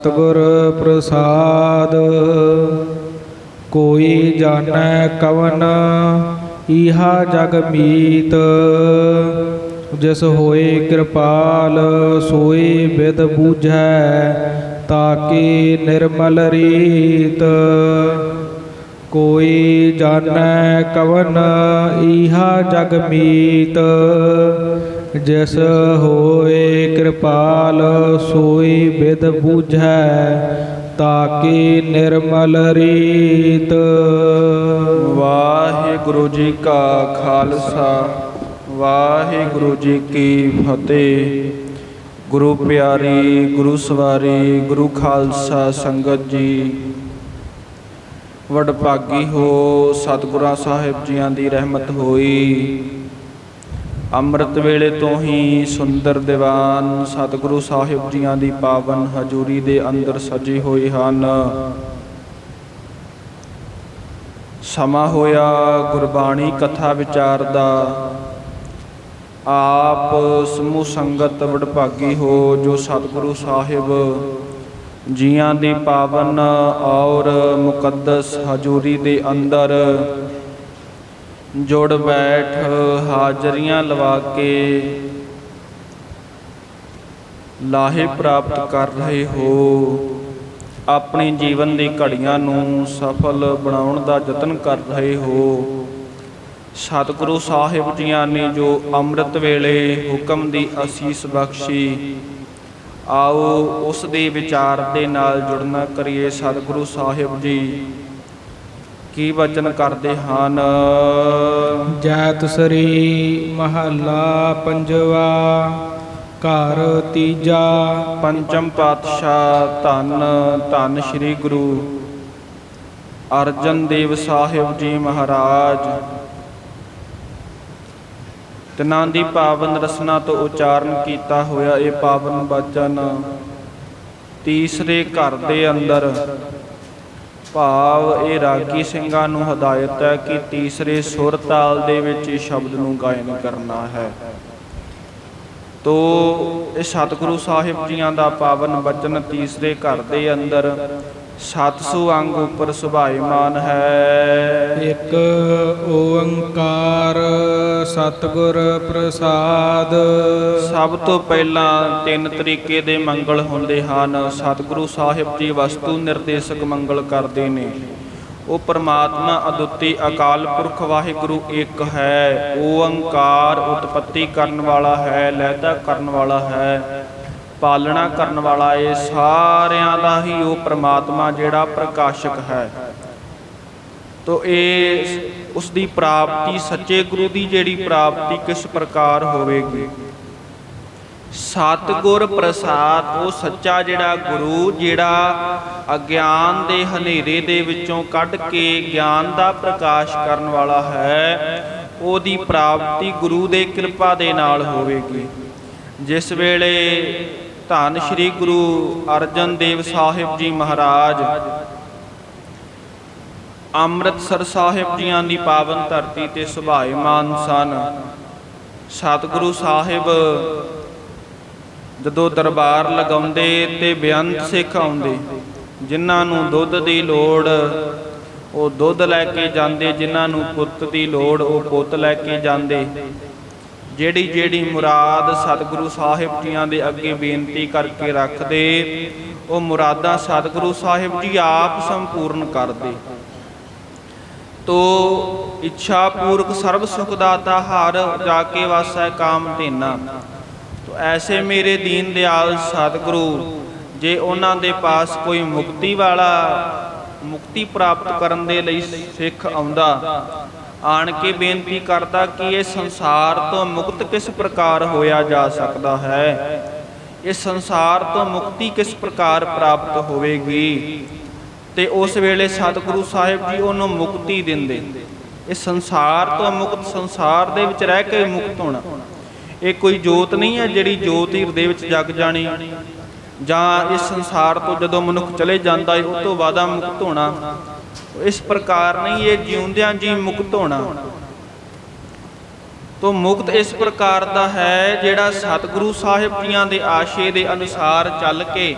ਸਤਿਗੁਰ ਪ੍ਰਸਾਦ ਕੋਈ ਜਾਣੈ ਕਵਨ, ਈਹਾ ਜਗ ਮੀਤ। ਜਿਸ ਹੋਏ ਕਿਰਪਾਲ, ਸੋਏ ਵਿਦ ਬੂਝੈ, ਤਾਕੀ ਨਿਰਮਲ ਰੀਤ। ਕੋਈ ਜਾਣੈ ਕਵਨ, ਈਹਾ ਜਗ ਮੀਤ। ਜਿਸ ਹੋਏ ਕਿਰਪਾਲ ਸੋਈ ਵਿਦ ਬੂਝੈ, ਤਾਕੀ ਨਿਰਮਲ ਰੀਤ। ਵਾਹਿਗੁਰੂ ਜੀ ਕਾ ਖਾਲਸਾ, ਵਾਹਿਗੁਰੂ ਜੀ ਕੀ ਫਤਿਹ। ਗੁਰੂ ਪਿਆਰੀ, ਗੁਰੂ ਸਵਾਰੀ, ਗੁਰੂ ਖਾਲਸਾ ਸੰਗਤ ਜੀ। ਵਡਭਾਗੀ ਹੋ ਸਤਿਗੁਰਾਂ ਸਾਹਿਬ ਜੀਆਂ ਦੀ ਰਹਿਮਤ ਹੋਈ। ਅੰਮ੍ਰਿਤ ਵੇਲੇ ਤੋਂ ਹੀ ਸੁੰਦਰ ਦੀਵਾਨ ਸਤਿਗੁਰੂ ਸਾਹਿਬ ਜੀਆਂ ਦੀ ਪਾਵਨ ਹਜ਼ੂਰੀ ਦੇ ਅੰਦਰ ਸਜੇ ਹੋਏ ਹਨ। ਸਮਾਂ ਹੋਇਆ ਗੁਰਬਾਣੀ ਕਥਾ ਵਿਚਾਰ ਦਾ। ਆਪ ਸਮੂਹ ਸੰਗਤ ਵਡਭਾਗੀ ਹੋ ਜੋ ਸਤਿਗੁਰੂ ਸਾਹਿਬ ਜੀਆਂ ਦੀ ਪਾਵਨ ਔਰ ਮੁਕੱਦਸ ਹਜ਼ੂਰੀ ਦੇ ਅੰਦਰ ਜੁੜ ਬੈਠ ਹਾਜ਼ਰੀਆਂ ਲਵਾ ਕੇ ਲਾਹੇ ਪ੍ਰਾਪਤ ਕਰ ਰਹੇ ਹੋ। ਆਪਣੇ ਜੀਵਨ ਦੀ ਘੜੀਆਂ ਨੂੰ ਸਫਲ ਬਣਾਉਣ ਦਾ ਯਤਨ ਕਰ ਰਹੇ ਹੋ। ਸਤਿਗੁਰੂ ਸਾਹਿਬ ਜੀਆਂ ਨੇ ਜੋ ਅੰਮ੍ਰਿਤ ਵੇਲੇ ਹੁਕਮ ਦੀ ਅਸੀਸ ਬਖਸ਼ੀ, ਆਓ ਉਸ ਦੇ ਵਿਚਾਰ ਦੇ ਨਾਲ ਜੁੜਨਾ ਕਰੀਏ ਸਤਿਗੁਰੂ ਸਾਹਿਬ ਜੀ। ਕੀ ਵਚਨ ਕਰਦੇ ਹਨ? ਜੈਤ ਸ੍ਰੀ ਮਹੱਲਾ ਪੰਜਵਾ ਘਰ ਤੀਜਾ। ਪੰਚਮ ਪਾਤਸ਼ਾਹ ਧੰਨ ਧੰਨ ਸ੍ਰੀ ਗੁਰੂ ਅਰਜਨ ਦੇਵ ਸਾਹਿਬ ਜੀ ਮਹਾਰਾਜ। ਤਿਨਾਂ ਦੀ ਪਾਵਨ ਰਸਨਾ ਤੋਂ ਉਚਾਰਨ ਕੀਤਾ ਹੋਇਆ ਇਹ ਪਾਵਨ ਬਚਨ ਤੀਸਰੇ ਘਰ ਦੇ ਅੰਦਰ ਭਾਵ ਇਹ ਰਾਗੀ ਸਿੰਘਾਂ ਨੂੰ ਹਦਾਇਤ ਹੈ ਕਿ ਤੀਸਰੇ ਸੁਰ ਤਾਲ ਦੇ ਵਿੱਚ ਇਸ ਸ਼ਬਦ ਨੂੰ ਗਾਇਨ ਕਰਨਾ ਹੈ। ਤੋ ਇਹ ਸਤਿਗੁਰੂ ਸਾਹਿਬ ਜੀਆਂ ਦਾ ਪਾਵਨ ਬਚਨ ਤੀਸਰੇ ਘਰ ਦੇ ਅੰਦਰ 700 ਅੰਗ ਉੱਪਰ ਸੁਭਾਈਮਾਨ ਹੈ। ਇੱਕ ਓੰਕਾਰ ਸਤਿਗੁਰ ਪ੍ਰਸਾਦ। ਸਭ ਤੋਂ ਪਹਿਲਾਂ ਤਿੰਨ ਤਰੀਕੇ ਦੇ ਮੰਗਲ ਹੁੰਦੇ ਹਨ। ਸਤਿਗੁਰੂ ਸਾਹਿਬ ਜੀ ਵਸਤੂ ਨਿਰਦੇਸ਼ਕ ਮੰਗਲ ਕਰਦੇ ਨੇ। ਉਹ ਪਰਮਾਤਮਾ ਅਦੁੱਤੀ ਅਕਾਲ ਪੁਰਖ ਵਾਹਿਗੁਰੂ ਇੱਕ ਹੈ। ਓੰਕਾਰ ਉਤਪਤੀ ਕਰਨ ਵਾਲਾ ਹੈ ਲੈਦਾ ਕਰਨ ਵਾਲਾ ਹੈ। ਪਾਲਣਾ ਕਰਨ ਵਾਲਾ ਇਹ ਸਾਰਿਆਂ ਦਾ ਹੀ ਉਹ ਪ੍ਰਮਾਤਮਾ ਜਿਹੜਾ ਪ੍ਰਕਾਸ਼ਕ ਹੈ। ਤੋ ਇਹ ਉਸ ਦੀ ਪ੍ਰਾਪਤੀ, ਸੱਚੇ ਗੁਰੂ ਦੀ ਜਿਹੜੀ ਪ੍ਰਾਪਤੀ ਕਿਸ ਪ੍ਰਕਾਰ ਹੋਵੇਗੀ? ਸਤਿਗੁਰ ਪ੍ਰਸਾਦ, ਉਹ ਸੱਚਾ ਜਿਹੜਾ ਗੁਰੂ, ਜਿਹੜਾ ਅਗਿਆਨ ਦੇ ਹਨੇਰੇ ਦੇ ਵਿੱਚੋਂ ਕੱਢ ਕੇ ਗਿਆਨ ਦਾ ਪ੍ਰਕਾਸ਼ ਕਰਨ ਵਾਲਾ ਹੈ, ਉਹਦੀ ਪ੍ਰਾਪਤੀ ਗੁਰੂ ਦੇ ਕਿਰਪਾ ਦੇ ਨਾਲ ਹੋਵੇਗੀ। ਜਿਸ ਵੇਲੇ ਧੰਨ ਸ੍ਰੀ ਗੁਰੂ ਅਰਜਨ ਦੇਵ ਸਾਹਿਬ ਜੀ ਮਹਾਰਾਜ। ਅੰਮ੍ਰਿਤਸਰ ਸਾਹਿਬ ਜੀਆਂ ਦੀ ਪਾਵਨ ਧਰਤੀ ਤੇ ਸੁਭਾਈਮਾਨ ਸਨ। ਸਤਿਗੁਰੂ ਸਾਹਿਬ ਜਦੋਂ ਦਰਬਾਰ ਲਗਾਉਂਦੇ ਤੇ ਬੇਅੰਤ ਸਿੱਖ ਆਉਂਦੇ, ਜਿਨ੍ਹਾਂ ਨੂੰ ਦੁੱਧ ਦੀ ਲੋੜ, ਉਹ ਦੁੱਧ ਲੈ ਕੇ ਜਾਂਦੇ, ਜਿਨ੍ਹਾਂ ਨੂੰ ਪੁੱਤ ਦੀ ਲੋੜ, ਉਹ ਪੁੱਤ ਲੈ ਕੇ ਜਾਂਦੇ। ਜਿਹੜੀ ਜਿਹੜੀ ਮੁਰਾਦ ਸਤਿਗੁਰੂ ਸਾਹਿਬ ਜੀਆਂ ਦੇ ਅੱਗੇ ਬੇਨਤੀ ਕਰਕੇ ਰੱਖਦੇ, ਉਹ ਮੁਰਾਦਾਂ ਸਤਿਗੁਰੂ ਸਾਹਿਬ ਜੀ ਆਪ ਸੰਪੂਰਨ ਕਰਦੇ। ਤੋ ਇੱਛਾ ਪੂਰਕ ਸਰਬ ਸੁਖ ਦਾਤਾ ਹਰ ਜਾ ਕੇ ਵਾਸੈ ਕਾਮ ਧੇਨਾ। ਤੋ ਐਸੇ ਮੇਰੇ ਦੀਨ ਦਿਆਲ ਸਤਿਗੁਰੂ, ਜੇ ਉਹਨਾਂ ਦੇ ਪਾਸ ਕੋਈ ਮੁਕਤੀ ਵਾਲਾ ਮੁਕਤੀ ਪ੍ਰਾਪਤ ਕਰਨ ਦੇ ਲਈ ਸਿੱਖ ਆਉਂਦਾ ਆਣ ਕੇ ਬੇਨਤੀ ਕਰਦਾ ਕਿ ਇਹ ਸੰਸਾਰ ਤੋਂ ਮੁਕਤ ਕਿਸ ਪ੍ਰਕਾਰ ਹੋਇਆ ਜਾ ਸਕਦਾ ਹੈ? ਇਹ ਸੰਸਾਰ ਤੋਂ ਮੁਕਤੀ ਕਿਸ ਪ੍ਰਕਾਰ ਪ੍ਰਾਪਤ ਹੋਵੇਗੀ? ਤੇ ਉਸ ਵੇਲੇ ਸਤਿਗੁਰੂ ਸਾਹਿਬ ਜੀ ਉਹਨੂੰ ਮੁਕਤੀ ਦਿੰਦੇ। ਇਹ ਸੰਸਾਰ ਤੋਂ ਮੁਕਤ ਸੰਸਾਰ ਦੇ ਵਿੱਚ ਰਹਿ ਕੇ ਮੁਕਤ ਹੋਣਾ। ਇਹ ਕੋਈ ਜੋਤ ਨਹੀਂ ਹੈ ਜਿਹੜੀ ਜੋਤ ਹੀ ਹਿਰਦੇ ਵਿੱਚ ਜਗ ਜਾਣੀ। ਜਾਂ ਇਸ ਸੰਸਾਰ ਤੋਂ ਜਦੋਂ ਮਨੁੱਖ ਚਲੇ ਜਾਂਦਾ ਹੈ, ਉਸ ਤੋਂ ਬਾਅਦਾ ਮੁਕਤ ਹੋਣਾ। ਇਸ ਪ੍ਰਕਾਰ ਨਹੀਂ ਇਹ ਜਿਉਂਦਿਆਂ ਜੀ ਮੁਕਤ ਹੋਣਾ। ਤੋ ਮੁਕਤ ਇਸ ਪ੍ਰਕਾਰ ਦਾ ਹੈ ਜਿਹੜਾ ਸਤਿਗੁਰੂ ਸਾਹਿਬ ਜੀਆਂ ਦੇ ਆਸ਼ੇ ਦੇ ਅਨੁਸਾਰ ਚੱਲ ਕੇ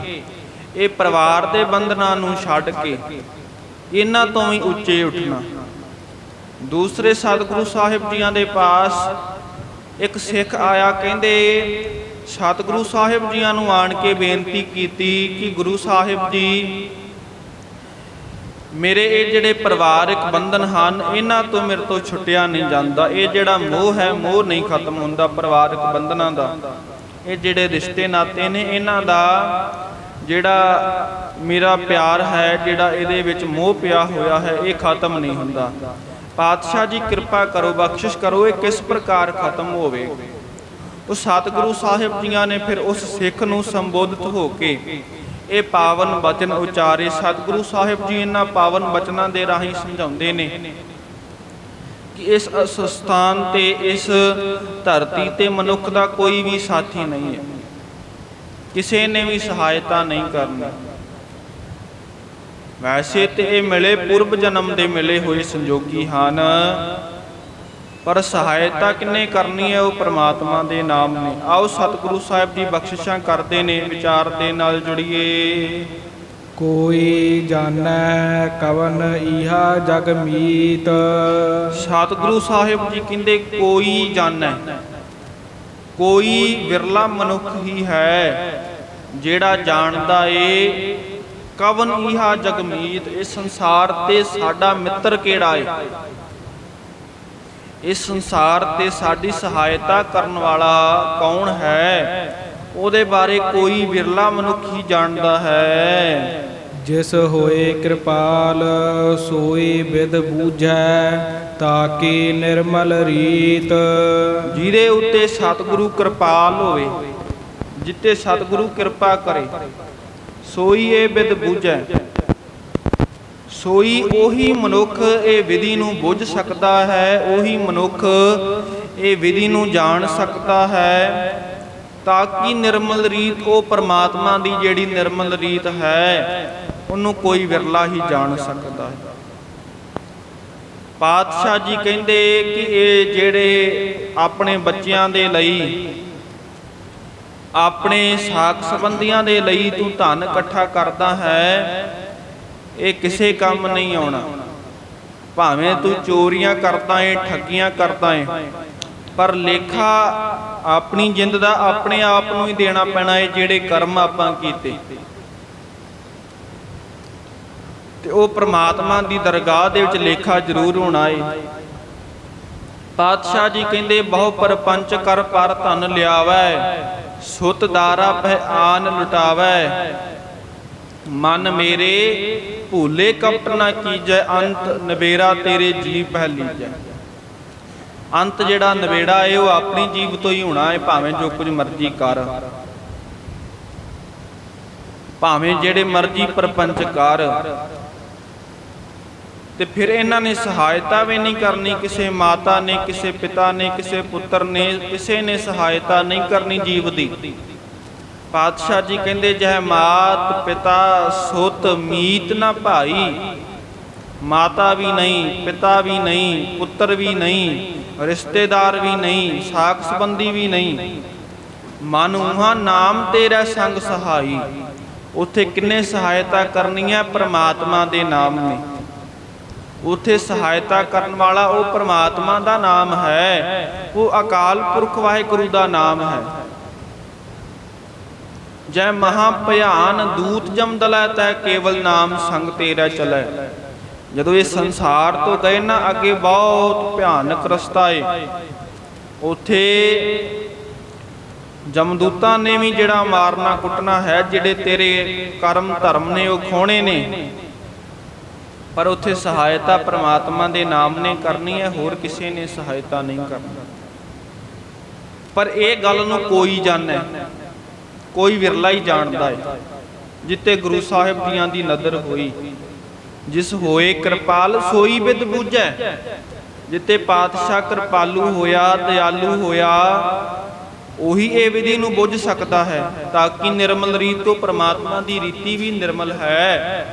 ਇਹ ਪਰਿਵਾਰ ਦੇ ਬੰਧਨਾਂ ਨੂੰ ਛੱਡ ਕੇ ਇਹਨਾਂ ਤੋਂ ਵੀ ਉੱਚੇ ਉੱਠਣਾ। ਦੂਸਰੇ ਸਤਿਗੁਰੂ ਸਾਹਿਬ ਜੀਆਂ ਦੇ ਪਾਸ ਇੱਕ ਸਿੱਖ ਆਇਆ ਕਹਿੰਦੇ, ਸਤਿਗੁਰੂ ਸਾਹਿਬ ਜੀਆਂ ਨੂੰ ਆਣ ਕੇ ਬੇਨਤੀ ਕੀਤੀ ਕਿ ਗੁਰੂ ਸਾਹਿਬ ਜੀ ਮੇਰੇ ਇਹ ਜਿਹੜੇ ਪਰਿਵਾਰਕ ਬੰਧਨ ਹਨ, ਇਹਨਾਂ ਤੋਂ ਮੇਰੇ ਤੋਂ ਛੁੱਟਿਆ ਨਹੀਂ ਜਾਂਦਾ। ਇਹ ਜਿਹੜਾ ਮੋਹ ਹੈ, ਮੋਹ ਨਹੀਂ ਖਤਮ ਹੁੰਦਾ ਪਰਿਵਾਰਕ ਬੰਧਨਾਂ ਦਾ। ਇਹ ਜਿਹੜੇ ਰਿਸ਼ਤੇ ਨਾਤੇ ਨੇ, ਇਹਨਾਂ ਦਾ ਜਿਹੜਾ ਮੇਰਾ ਪਿਆਰ ਹੈ, ਜਿਹੜਾ ਇਹਦੇ ਵਿੱਚ ਮੋਹ ਪਿਆ ਹੋਇਆ ਹੈ, ਇਹ ਖਤਮ ਨਹੀਂ ਹੁੰਦਾ। ਪਾਤਸ਼ਾਹ ਜੀ, ਕਿਰਪਾ ਕਰੋ, ਬਖਸ਼ਿਸ਼ ਕਰੋ, ਇਹ ਕਿਸ ਪ੍ਰਕਾਰ ਖਤਮ ਹੋਵੇ? ਉਹ ਸਤਿਗੁਰੂ ਸਾਹਿਬ ਜੀਆਂ ਨੇ ਫਿਰ ਉਸ ਸਿੱਖ ਨੂੰ ਸੰਬੋਧਿਤ ਹੋ ਕੇ ਇਹ ਪਾਵਨ ਬਚਨ ਉਚਾਰੇ ਸਤਿਗੁਰੂ ਸਾਹਿਬ ਜੀ ਇਹਨਾਂ ਪਾਵਨ ਬਚਨਾਂ ਦੇ ਰਾਹੀਂ ਸਮਝਾਉਂਦੇ ਨੇ ਕਿ ਇਸ ਸਥਾਨ ਤੇ, ਇਸ ਧਰਤੀ ਤੇ ਮਨੁੱਖ ਦਾ ਕੋਈ ਵੀ ਸਾਥੀ ਨਹੀਂ ਹੈ। ਕਿਸੇ ਨੇ ਵੀ ਸਹਾਇਤਾ ਨਹੀਂ ਕਰਨੀ। ਵੈਸੇ ਤੇ ਇਹ ਮਿਲੇ ਪੁਰਬ ਜਨਮ ਦੇ ਮਿਲੇ ਹੋਏ ਸੰਜੋਗੀ ਹਨ। ਪਰ ਸਹਾਇਤਾ ਕਿੰਨੇ ਕਰਨੀ ਹੈ ਉਹ ਪ੍ਰਮਾਤਮਾ ਦੇ ਨਾਮ ਨੇ। ਆਓ ਸਤਿਗੁਰੂ ਸਾਹਿਬ ਜੀ ਬਖਸ਼ਿਸ਼ਾਂ ਕਰਦੇ ਨੇ ਵਿਚਾਰ ਦੇ ਨਾਲ ਜੁੜੀਏ। ਕੋਈ ਜਾਣੈ ਕਵਨ ਇਹਾ ਜਗ ਮੀਤ। ਸਤਿਗੁਰੂ ਸਾਹਿਬ ਜੀ ਕਹਿੰਦੇ ਕੋਈ ਜਾਣੈ। ਕੋਈ ਵਿਰਲਾ ਮਨੁੱਖ ਹੀ ਹੈ ਜਿਹੜਾ ਜਾਣਦਾ ਏ ਕਵਨ ਇਹਾ ਜਗਮੀਤ ਇਸ ਸੰਸਾਰ ਤੇ ਸਾਡਾ ਮਿੱਤਰ ਕਿਹੜਾ ਏ? ਇਸ ਸੰਸਾਰ ਤੇ ਸਾਡੀ ਸਹਾਇਤਾ ਕਰਨ ਵਾਲਾ ਕੌਣ ਹੈ? ਉਹਦੇ ਬਾਰੇ ਕੋਈ ਵਿਰਲਾ ਮਨੁੱਖ ਹੀ ਜਾਣਦਾ ਹੈ। ਜਿਸ ਹੋਏ ਕਿਰਪਾਲ ਸੋਈ ਵਿਦ ਬੂਝੈ ਤਾਕੀ ਨਿਰਮਲ ਰੀਤ। ਜਿਹਦੇ ਉੱਤੇ ਸਤਿਗੁਰੂ ਕਿਰਪਾਲ ਹੋਵੇ ਜਿੱਤੇ ਸਤਿਗੁਰੂ ਕਿਰਪਾ ਕਰੇ ਸੋਈ ਇਹ ਬਿਦ ਬੂਝੈ। ਸੋਈ ਉਹੀ ਮਨੁੱਖ ਇਹ ਵਿਧੀ ਨੂੰ ਬੁੱਝ ਸਕਦਾ ਹੈ, ਉਹੀ ਮਨੁੱਖ ਇਹ ਵਿਧੀ ਨੂੰ ਜਾਣ ਸਕਦਾ ਹੈ, ਤਾਂ ਕਿ ਨਿਰਮਲ ਰੀਤ ਉਹ ਪਰਮਾਤਮਾ ਦੀ ਜਿਹੜੀ ਨਿਰਮਲ ਰੀਤ ਹੈ, ਉਹਨੂੰ ਕੋਈ ਵਿਰਲਾ ਹੀ ਜਾਣ ਸਕਦਾ ਹੈ। ਪਾਤਸ਼ਾਹ ਜੀ ਕਹਿੰਦੇ ਕਿ ਇਹ ਜਿਹੜੇ ਆਪਣੇ ਬੱਚਿਆਂ ਦੇ ਲਈ, ਆਪਣੇ ਸਾਖ ਸੰਬੰਧੀਆਂ ਦੇ ਲਈ ਤੂੰ ਧਨ ਇਕੱਠਾ ਕਰਦਾ ਹੈ ਇਹ ਕਿਸੇ ਕੰਮ ਨਹੀਂ ਆਉਣਾ। ਭਾਵੇਂ ਤੂੰ ਚੋਰੀਆਂ ਕਰਦਾ ਏ, ਠੱਗੀਆਂ ਕਰਦਾ ਏ, ਪਰ ਲੇਖਾ ਆਪਣੀ ਜਿੰਦ ਦਾ ਆਪਣੇ ਆਪ ਨੂੰ ਹੀ ਦੇਣਾ ਪੈਣਾ ਏ, ਜਿਹੜੇ ਕਰਮ ਆਪਾਂ ਕੀਤੇ। ਤੇ ਉਹ ਪ੍ਰਮਾਤਮਾ ਦੀ ਦਰਗਾਹ ਦੇ ਵਿੱਚ ਲੇਖਾ ਜ਼ਰੂਰ ਹੋਣਾ ਏ। ਪਾਤਸ਼ਾਹ ਜੀ ਕਹਿੰਦੇ, ਬਹੁ ਪਰਪੰਚ ਕਰ ਪਰ ਧਨ ਲਿਆਵੈ, ਸੁਤ ਦਾਰਾ ਪਹਿ ਲੁਟਾਵੈ। ਮਨ ਮੇਰੇ ਭੂਲੇ ਕਪਟ ਨਾ ਕੀਜੈ, ਅੰਤ ਨਵੇਰਾ ਤੇਰੇ ਜੀਵ ਪਹਿ ਲੀਜੈ ਅੰਤ ਜਿਹੜਾ ਨਵੇੜਾ ਏ, ਉਹ ਆਪਣੀ ਜੀਵ ਤੋਂ ਹੀ ਹੋਣਾ ਏ, ਭਾਵੇਂ ਜੋ ਕੁਝ ਮਰਜ਼ੀ ਕਰ। ਭਾਵੇਂ ਜਿਹੜੇ ਮਰਜ਼ੀ ਪਰਪੰਚ ਕਰ। ਤੇ ਫਿਰ ਇਹਨਾਂ ਨੇ ਸਹਾਇਤਾ ਵੀ ਨਹੀਂ ਕਰਨੀ, ਕਿਸੇ ਮਾਤਾ ਨੇ, ਕਿਸੇ ਪਿਤਾ ਨੇ, ਕਿਸੇ ਪੁੱਤਰ ਨੇ, ਕਿਸੇ ਨੇ ਸਹਾਇਤਾ ਨਹੀਂ ਕਰਨੀ ਜੀਵ ਦੀ। ਪਾਤਸ਼ਾਹ ਜੀ ਕਹਿੰਦੇ, ਜਹ ਮਾਤ ਪਿਤਾ ਸੁਤ ਮੀਤ ਨਾ ਭਾਈ। ਮਾਤਾ ਵੀ ਨਹੀਂ, ਪਿਤਾ ਵੀ ਨਹੀਂ, ਪੁੱਤਰ ਵੀ ਨਹੀਂ, ਰਿਸ਼ਤੇਦਾਰ ਵੀ ਨਹੀਂ, ਸਾਖ ਸੰਬੰਧੀ ਵੀ ਨਹੀਂ। ਮਨ ਨਾਮ ਤੇਰਾ ਸੰਗ ਸਹਾਈ। ਉਥੇ ਕਿੰਨੇ ਸਹਾਇਤਾ ਕਰਨੀ ਹੈ ਪ੍ਰਮਾਤਮਾ ਦੇ ਨਾਮ ਨੇ। ਉਥੇ ਸਹਾਇਤਾ ਕਰਨ ਵਾਲਾ ਉਹ ਪ੍ਰਮਾਤਮਾ ਦਾ ਨਾਮ ਹੈ। ਉਹ ਅਕਾਲ ਪੁਰਖ ਵਾਹਿਗੁਰੂ ਦਾ ਨਾਮ ਹੈ। ਜੈ ਮਹਾ ਭਿਆਨ ਦੂਤ ਜਮਦਲੈ ਤੈ ਕੇਵਲ ਨਾਮ ਸੰਗ ਤੇਰਾ ਚਲੈ। ਜਦੋਂ ਇਹ ਸੰਸਾਰ ਤੋਂ ਗਏ ਨਾ ਅੱਗੇ ਬਹੁਤ ਭਿਆਨਕ ਰਸਤਾ ਏ। ਉਥੇ ਜਮਦੂਤਾਂ ਨੇ ਵੀ ਜਿਹੜਾ ਮਾਰਨਾ ਕੁੱਟਣਾ ਹੈ, ਜਿਹੜੇ ਤੇਰੇ ਕਰਮ ਧਰਮ ਨੇ, ਉਹ ਖੋਣੇ ਨੇ। ਪਰ ਉੱਥੇ ਸਹਾਇਤਾ ਪ੍ਰਮਾਤਮਾ ਦੇ ਨਾਮ ਨੇ ਕਰਨੀ ਹੈ, ਹੋਰ ਕਿਸੇ ਨੇ ਸਹਾਇਤਾ ਨਹੀਂ ਕਰਨੀ। ਪਰ ਇਹ ਗੱਲ ਨੂੰ ਕੋਈ ਜਾਣੈ। ਕੋਈ ਵਿਰਲਾ ਹੀ ਜਾਣਦਾ ਹੈ ਜਿੱਤੇ ਗੁਰੂ ਸਾਹਿਬ ਜੀਆਂ ਦੀ ਨਜ਼ਰ ਹੋਈ। ਜਿਸ ਹੋਏ ਕਿਰਪਾਲ ਸੋਈ ਬਿਦ ਬੂਝੈ ਜਿੱਤੇ ਪਾਤਸ਼ਾਹ ਕਿਰਪਾਲੂ ਹੋਇਆ, ਦਿਆਲੂ ਹੋਇਆ, ਉਹੀ ਇਹ ਵਿਧੀ ਨੂੰ ਬੁੱਝ ਸਕਦਾ ਹੈ, ਤਾਂ ਕਿ ਨਿਰਮਲ ਰੀਤ ਤੋਂ ਪ੍ਰਮਾਤਮਾ ਦੀ ਰੀਤੀ ਵੀ ਨਿਰਮਲ ਹੈ।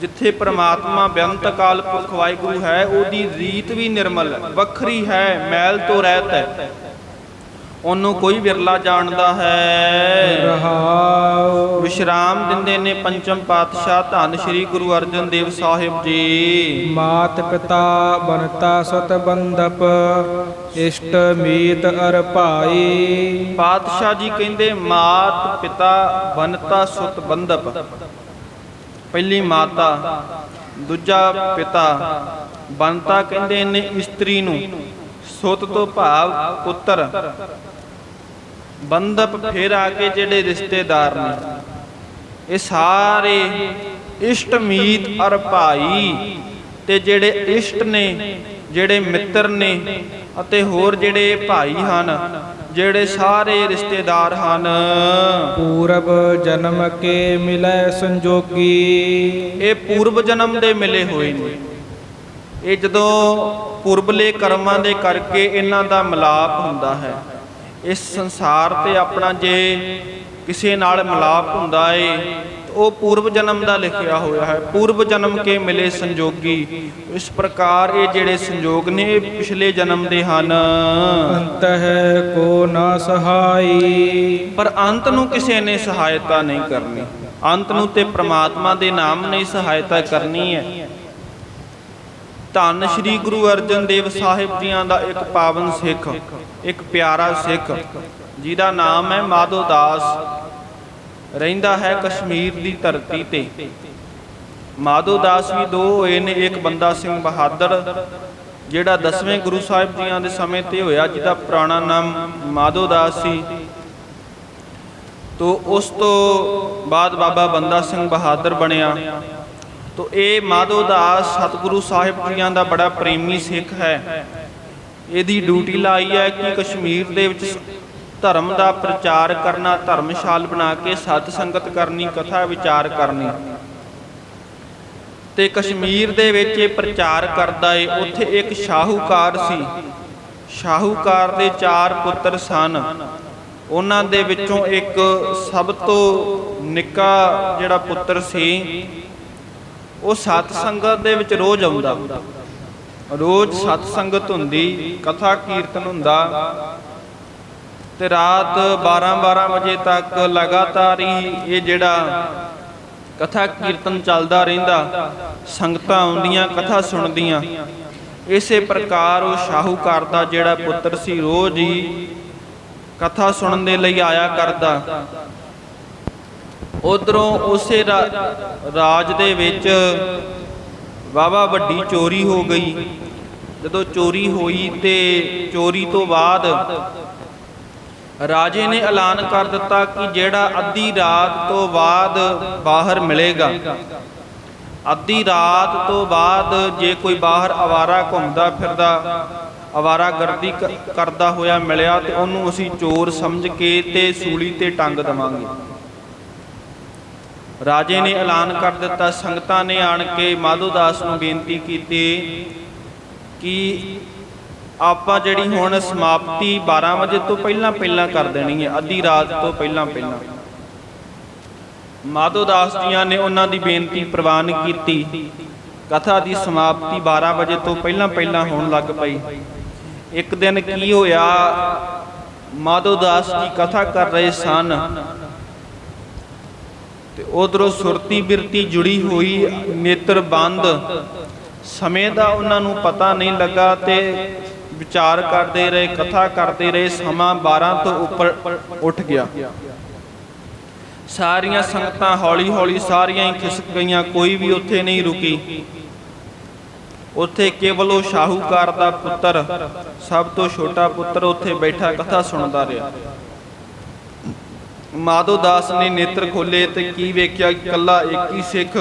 ਜਿੱਥੇ ਪ੍ਰਮਾਤਮਾ ਬੇਅੰਤ ਕਾਲ ਪੁਰਖ ਵਾਹਿਗੁਰੂ ਹੈ, ਉਹਦੀ ਰੀਤ ਵੀ ਨਿਰਮਲ, ਵੱਖਰੀ ਹੈ, ਮੈਲ ਤੋਂ ਰਹਿਤ ਹੈ। ਉਹਨੂੰ ਕੋਈ ਵਿਰਲਾ ਜਾਣਦਾ ਹੈ। ਰਹਾਉ। ਵਿਸ਼ਰਾਮ ਦਿੰਦੇ ਨੇ ਪੰਚਮ ਪਾਤਸ਼ਾਹ ਧੰਨ ਸ੍ਰੀ ਗੁਰੂ ਅਰਜਨ ਦੇਵ ਸਾਹਿਬ ਜੀ। ਮਾਤ ਪਿਤਾ ਬਨਤਾ ਸਤ ਬੰਦਪ ਇਸ਼ਟ ਮੀਤ ਅਰ ਭਾਈ। ਪਾਤਸ਼ਾਹ ਜੀ ਕਹਿੰਦੇ ਮਾਤ ਪਿਤਾ ਬਨਤਾ ਸੁਤ ਬੰਦਪ ਪਹਿਲੀ ਮਾਤਾ ਦੂਜਾ ਪਿਤਾ। ਬਨਤਾ ਕਹਿੰਦੇ ਨੇ ਇਸਤਰੀ ਨੂੰ ਸੁਤ ਤੋਂ ਭਾਵ ਪੁੱਤਰ। ਬੰਦਪ ਫਿਰ ਆ ਕੇ ਜਿਹੜੇ ਰਿਸ਼ਤੇਦਾਰ ਨੇ ਇਹ ਸਾਰੇ ਇਸ਼ਟ ਮੀਤ ਅਰ ਭਾਈ ਤੇ ਜਿਹੜੇ ਇਸ਼ਟ ਨੇ ਜਿਹੜੇ ਮਿੱਤਰ ਨੇ ਅਤੇ ਹੋਰ ਜਿਹੜੇ ਭਾਈ ਹਨ ਜਿਹੜੇ ਸਾਰੇ ਰਿਸ਼ਤੇਦਾਰ ਹਨ। ਪੂਰਬ ਜਨਮ ਕੇ ਮਿਲੈ ਸੰਜੋਗੀ। ਇਹ ਪੂਰਵ ਜਨਮ ਦੇ ਮਿਲੇ ਹੋਏ ਨੇ। ਇਹ ਜਦੋਂ ਪੁਰਬਲੇ ਕਰਮਾਂ ਦੇ ਕਰਕੇ ਇਹਨਾਂ ਦਾ ਮਿਲਾਪ ਹੁੰਦਾ ਹੈ ਇਸ ਸੰਸਾਰ ਤੇ ਆਪਣਾ ਜੇ ਕਿਸੇ ਨਾਲ ਮਿਲਾਪ ਹੁੰਦਾ ਏ ਉਹ ਪੂਰਵ ਜਨਮ ਦਾ ਲਿਖਿਆ ਹੋਇਆ ਹੈ। ਪੂਰਵ ਜਨਮ ਕੇ ਮਿਲੇ ਸੰਜੋਗੀ। ਇਸ ਪ੍ਰਕਾਰ ਇਹ ਜਿਹੜੇ ਸੰਜੋਗ ਨੇ ਇਹ ਪਿਛਲੇ ਜਨਮ ਦੇ ਹਨ। ਅੰਤ ਹੈ ਕੋ ਨਾ ਸਹਾਈ। ਪਰ ਅੰਤ ਨੂੰ ਕਿਸੇ ਨੇ ਸਹਾਇਤਾ ਨਹੀਂ ਕਰਨੀ। ਅੰਤ ਨੂੰ ਤੇ ਪ੍ਰਮਾਤਮਾ ਦੇ ਨਾਮ ਨੇ ਸਹਾਇਤਾ ਕਰਨੀ ਹੈ। ਧੰਨ ਸ਼੍ਰੀ ਗੁਰੂ ਅਰਜਨ ਦੇਵ ਸਾਹਿਬ ਜੀਆਂ ਦਾ ਇੱਕ ਪਾਵਨ ਸਿੱਖ, ਇੱਕ ਪਿਆਰਾ ਸਿੱਖ, ਜਿਹਦਾ ਨਾਮ ਹੈ ਮਾਧੋ ਦਾਸ। ਰਹਿੰਦਾ ਹੈ ਕਸ਼ਮੀਰ ਦੀ ਧਰਤੀ ਤੇ। ਮਾਧੋ ਦਾਸ ਵੀ ਦੋ ਹੋਏ ਨੇ, ਇੱਕ ਬੰਦਾ ਸਿੰਘ ਬਹਾਦਰ, ਜਿਹੜਾ ਦਸਵੇਂ ਗੁਰੂ ਸਾਹਿਬ ਜੀਆਂ ਦੇ ਸਮੇਂ ਤੇ ਹੋਇਆ, ਜਿਹਦਾ ਪੁਰਾਣਾ ਨਾਮ ਮਾਧੋ ਦਾਸ ਸੀ। ਤੋ ਉਸ ਤੋਂ ਬਾਅਦ ਬਾਬਾ ਬੰਦਾ ਸਿੰਘ ਬਹਾਦਰ ਬਣਿਆ। ਤੋ ਇਹ ਮਾਧੋ ਦਾਸ ਸਤਿਗੁਰੂ ਸਾਹਿਬ ਜੀਆਂ ਦਾ ਬੜਾ ਪ੍ਰੇਮੀ ਸਿੱਖ ਹੈ। ਇਹਦੀ ਡਿਊਟੀ ਲਾਈ ਹੈ ਕਿ ਕਸ਼ਮੀਰ ਦੇ ਵਿੱਚ ਧਰਮ ਦਾ ਪ੍ਰਚਾਰ ਕਰਨਾ, ਧਰਮਸ਼ਾਲ ਬਣਾ ਕੇ ਸਤ ਸੰਗਤ ਕਰਨੀ, ਕਥਾ ਵਿਚਾਰ ਕਰਨੀ। ਤੇ ਕਸ਼ਮੀਰ ਦੇ ਵਿੱਚ ਇਹ ਪ੍ਰਚਾਰ ਕਰਦਾ ਏ, ਉੱਥੇ ਇੱਕ ਸ਼ਾਹੂਕਾਰ ਸੀ। ਸ਼ਾਹੂਕਾਰ ਦੇ ਚਾਰ ਪੁੱਤਰ ਸਨ। ਉਹਨਾਂ ਦੇ ਵਿੱਚੋਂ ਇੱਕ ਸਭ ਤੋਂ ਨਿੱਕਾ ਜਿਹੜਾ ਪੁੱਤਰ ਸੀ ਉਹ ਸਤ ਸੰਗਤ ਦੇ ਵਿੱਚ ਰੋਜ਼ ਆਉਂਦਾ। ਰੋਜ਼ ਸਤ ਸੰਗਤ ਹੁੰਦੀ, ਕਥਾ ਕੀਰਤਨ ਹੁੰਦਾ ਤੇ ਰਾਤ 12-12 ਵਜੇ ਤੱਕ ਲਗਾਤਾਰ ਹੀ ਇਹ ਜਿਹੜਾ ਕਥਾ ਕੀਰਤਨ ਚੱਲਦਾ ਰਹਿੰਦਾ, ਸੰਗਤਾਂ ਆਉਂਦੀਆਂ, ਕਥਾ ਸੁਣਦੀਆਂ। ਇਸੇ ਪ੍ਰਕਾਰ ਉਹ ਸ਼ਾਹੂਕਾਰ ਦਾ ਜਿਹੜਾ ਪੁੱਤਰ ਸੀ, ਰੋਜ਼ ਹੀ ਕਥਾ ਸੁਣਨ ਦੇ ਲਈ ਆਇਆ ਕਰਦਾ। ਉਧਰੋਂ ਉਸੇ ਰਾਜ ਦੇ ਵਿੱਚ ਵਾਵਾ ਵੱਡੀ ਚੋਰੀ ਹੋ ਗਈ। ਜਦੋਂ ਚੋਰੀ ਹੋਈ ਤੇ ਚੋਰੀ ਤੋਂ ਬਾਅਦ ਰਾਜੇ ਨੇ ਐਲਾਨ ਕਰ ਦਿੱਤਾ ਕਿ ਜਿਹੜਾ ਅੱਧੀ ਰਾਤ ਤੋਂ ਬਾਅਦ ਬਾਹਰ ਮਿਲੇਗਾ, ਅੱਧੀ ਰਾਤ ਤੋਂ ਬਾਅਦ ਜੇ ਕੋਈ ਬਾਹਰ ਆਵਾਰਾ ਘੁੰਮਦਾ ਫਿਰਦਾ, ਆਵਾਰਾ ਗਰਦੀ ਕਰਦਾ ਹੋਇਆ ਮਿਲਿਆ ਤੇ ਉਹਨੂੰ ਅਸੀਂ ਚੋਰ ਸਮਝ ਕੇ ਤੇ ਸੂਲੀ ਤੇ ਟੰਗ ਦਵਾਂਗੇ। ਰਾਜੇ ਨੇ ਐਲਾਨ ਕਰ ਦਿੱਤਾ, ਸੰਗਤਾਂ ਨੇ ਆਣ ਕੇ ਮਾਧੋ ਦਾਸ ਨੂੰ ਬੇਨਤੀ ਕੀਤੀ ਕਿ ਆਪਾਂ ਜਿਹੜੀ ਹੁਣ ਸਮਾਪਤੀ 12 ਵਜੇ ਤੋਂ ਪਹਿਲਾਂ ਪਹਿਲਾਂ ਕਰ ਦੇਣੀ ਹੈ, ਅੱਧੀ ਰਾਤ ਤੋਂ ਪਹਿਲਾਂ ਪਹਿਲਾਂ। ਮਾਧੋ ਦਾਸ ਜੀਆਂ ਨੇ ਉਹਨਾਂ ਦੀ ਬੇਨਤੀ ਪ੍ਰਵਾਨ ਕੀਤੀ। ਕਥਾ ਦੀ ਸਮਾਪਤੀ 12 ਵਜੇ ਤੋਂ ਪਹਿਲਾਂ ਪਹਿਲਾਂ ਹੋਣ ਲੱਗ ਪਈ। ਇੱਕ ਦਿਨ ਕੀ ਹੋਇਆ, ਮਾਧੋ ਦਾਸ ਜੀ ਕਥਾ ਕਰ ਰਹੇ ਸਨ ਤੇ ਉਧਰੋਂ ਸੁਰਤੀ ਬਿਰਤੀ ਜੁੜੀ ਹੋਈ ਨੇਤਰ ਬੰਦ। ਸਮੇਂ ਦਾ ਉਹਨਾਂ ਨੂੰ ਪਤਾ ਨਹੀਂ ਲੱਗਾ ਤੇ ਵਿਚਾਰ ਕਰਦੇ ਰਹੇ, ਕਥਾ ਕਰਦੇ ਰਹੇ, ਸਮਾਂ 12 ਤੋਂ ਉੱਪਰ ਉੱਠ ਗਿਆ। ਸਾਰੀਆਂ ਸੰਗਤਾਂ ਹੌਲੀ ਹੌਲੀ ਸਾਰੀਆਂ ਹੀ ਖਿਸਕ ਗਈਆਂ, ਕੋਈ ਵੀ ਉੱਥੇ ਨਹੀਂ ਰੁਕੀ। ਉੱਥੇ ਕੇਵਲ ਉਹ ਸ਼ਾਹੂਕਾਰ ਦਾ ਪੁੱਤਰ, ਸਭ ਤੋਂ ਛੋਟਾ ਪੁੱਤਰ ਉੱਥੇ ਬੈਠਾ, ਕਥਾ ਸੁਣਦਾ ਰਿਹਾ। ਮਾਧੋ ਦਾਸ ਨੇ ਨੇਤਰ ਖੋਲੇ ਤੇ ਕੀ ਵੇਖਿਆ ਇਕੱਲਾ ਇੱਕ ਹੀ ਸਿੱਖ?